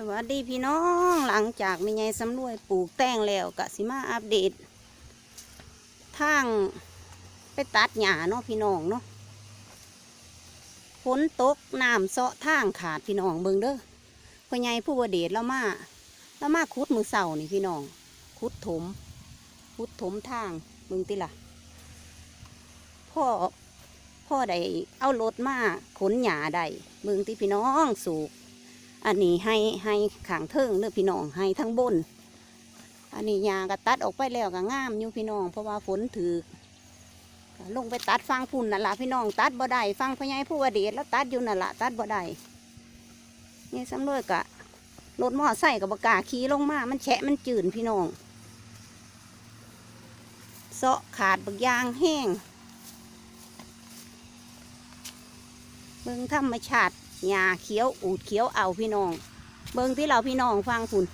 สวัสดีพี่น้องหลังจากมีไงสำรวยปลูกแตงแล้วกะสิมาอัปเดตทางไปตัดหญ้าเนาะพี่น้องเนาะฝนตกน้ำเซาะทางขาดพี่น้องเบิ่งเด้อพ่อใหญ่ผู้บดีเรามาเรามาขุดมือเสานี่พี่น้องขุดถมขุดถมทางเบิ่งติล่ะพ่อพ่อได้เอารถมาขนหญ้าได้เบิ่งติพี่น้องสูก อันนี้ให้ให้ขางเทิงเด้อพี่น้องให้ทั้งบน อันนี้ยาก็ตัดออกไปแล้วก็งามอยู่พี่น้อง เพราะว่าฝนถือลงไปตัดฟางพุ่นนั่นละพี่น้องตัดบ่ได้ฟางพญายผู้วเดชแล้วตัดอยู่นั่นละตัดบ่ได้นี่สำรวจกะรถมอไซค์กับบกาขี่ลงมา มันแฉะมันจืดพี่น้องเสาะขาดบักยางแห้งเบิ่งธรรมชาติ หญ้าเขียวอูดเขียวเอาพี่น้อง เบิ่งที่เราพี่น้องฟังฝุ่น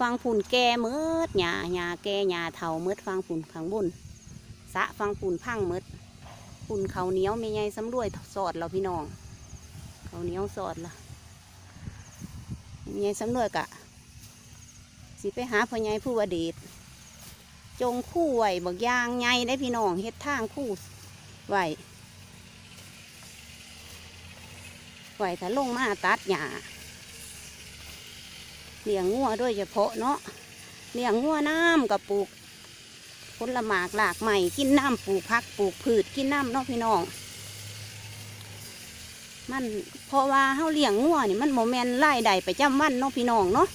ฟังฝุ่นแก่เมืดหญ้าหญ้าแก่หญ้าเถาเมืดฟังฝุ่นข้างบนสะฟังฝุ่นพังเมืดฝุ่นเขาเหนียวไม่ไงสำรวยสอดเราพี่น้องเขาเหนียวสอดละไม่ไงสำรวยกะสิไปหาพ่อใหญ่ผู้วเดชจงคู่ไหวบักยางไงได้พี่น้องเฮ็ดทางคู่ไหว ไหวถ้าลงมาตัดหญ้าเลี้ยงงัวด้วยเฉพาะเนาะเลี้ยงงัวน้ำกับปลูกผลหมากหลากใหม่กินน้ำปลูกพักปลูกพืชกินน้ำเนาะพี่น้อง มันเพราะว่าเฮาเลี้ยงงัวนี่มันโมเมนไล่ใดไปจำวันเนาะพี่น้องเนาะ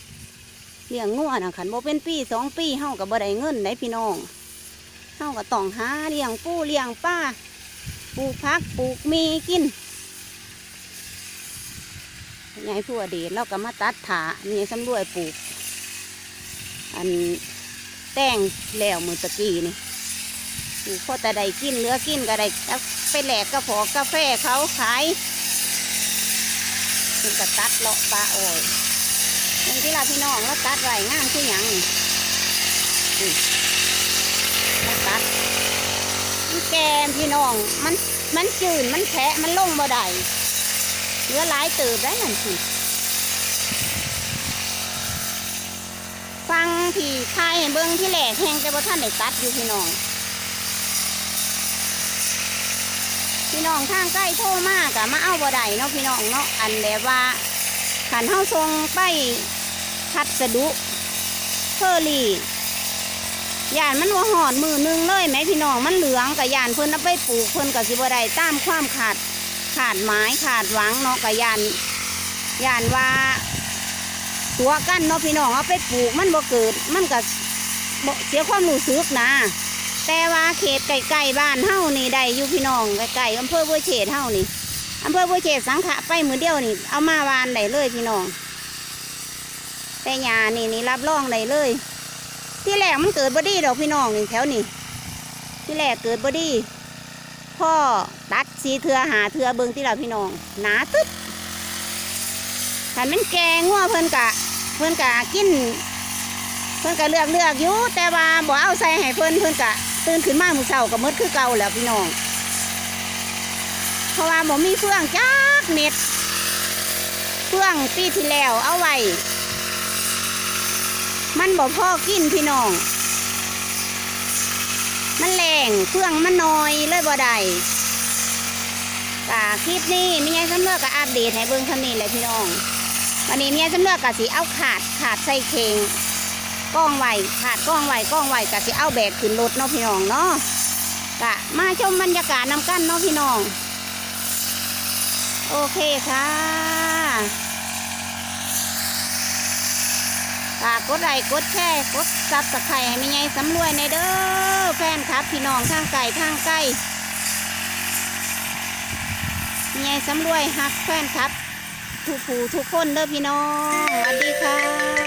เลี้ยงงัวนะขันโมเป็นปีสองปีเฮากับบ่ได้เงินได้พี่น้องเฮาก็ต้องหาเลี้ยงปูเลี้ยงป้าปลูกพักปลูกมีกิน ยายผู้อดีตเราก็มาตัดถามีสำรวยปลูก อันแต้งแล้วมือตะกี้นี่ปลูกพอแต่ได้กินเหลือกินก็ได้ไปแหลกกระพอกาแฟเขาขายเป็นกระตัดเลาะปลาอ้อยอย่างที่เราพี่น้องแล้วตัดไว้งามคือหยังนี่นี่แล้วตัดมันแกนพี่น้องมันมันจืดมันแฉะมันลงบ่ได้ เหลือหลายตืบได้นั่นสิฟังที่ทายเบิ้งที่แหลกแหงแต่ว่าท่านได้ตัดอยู่พี่น้องพี่น้องทางใกล้โทรมากอะมาเอาบ่ได้เนาะพี่น้องเนาะอันแบบว่าขันเฮาทรงไปพัดสะดุเทอรี่ยานมันว่าหอดมือหนึงเลยไหมพี่น้องมันเหลืองกับยานเพิ่นเอาไปปลูกเพิ่นกับสิบ่ได้ตามความขาด ขาดไม้ขาดหวังเนาะกะยานยานว่า ตัวกั้นเนาะพี่น้องเอาไปปลูกมันบ่เกิด มันก็บ่เสียความรู้สึกนะ แต่ว่าเขตใกลๆบ้านเฮานี่ได้อยู่พี่น้องใกลๆอำเภอบัวเฉดเฮานี่อำเภอบัวเฉดสังขะไปมือเดียวนี่ เอามาวานได้เลยพี่น้อง แต่ยานี่นี่รับรองได้เลย ที่แรกมันเกิดบอดี้ดอกพี่น้องนี่แถวนี่ที่แรกเกิดบอดี้ พ่อตัดสีเทือหาเทือเบิงที่เราพี่น้องหนาตึ๊บถ้ามันแกงัวเพิ่นกะ เพิ่นกะกิน เพิ่นกะเลือกเลือกอยู่แต่ว่าบ่เอาใส่ให้เพิ่นเพิ่นกะตื่นขึ้นมามือเช้าก็หมดคือเก่าแล้วพี่น้อง เพราะว่าบ่มีเฟื่องจักเม็ดเฟื่องปีที่แล้วเอาไว้มันบ่พอกินพี่น้อง มันแรงเครื่องมันน้อยเลยบ่ได้กะคลิปนี้มีไงสำเลือกก็อัปเดตให้เบิ่งท่านี้แหละพี่น้อง วันนี้มีไงสำเลือกกะสิเอาขาดขาดใส่เข่งก้องไหวขาดก้องไหวก้องไหวกะสิเอาแบกขึ้นรถเนาะพี่น้องเนาะกะมาชมบรรยากาศน้ำกั้นเนาะพี่น้อง โอเคค่ะ ฝากกดไลค์กดแชร์กดซับสไครต์ให้มีไงสำรวยในเด้อแฟนครับพี่น้องทางไก่ทางใกล้มีไงสำรวยฮักแฟนครับทุกผู้ทุกคนเด้อพี่น้องสวัสดีค่ะ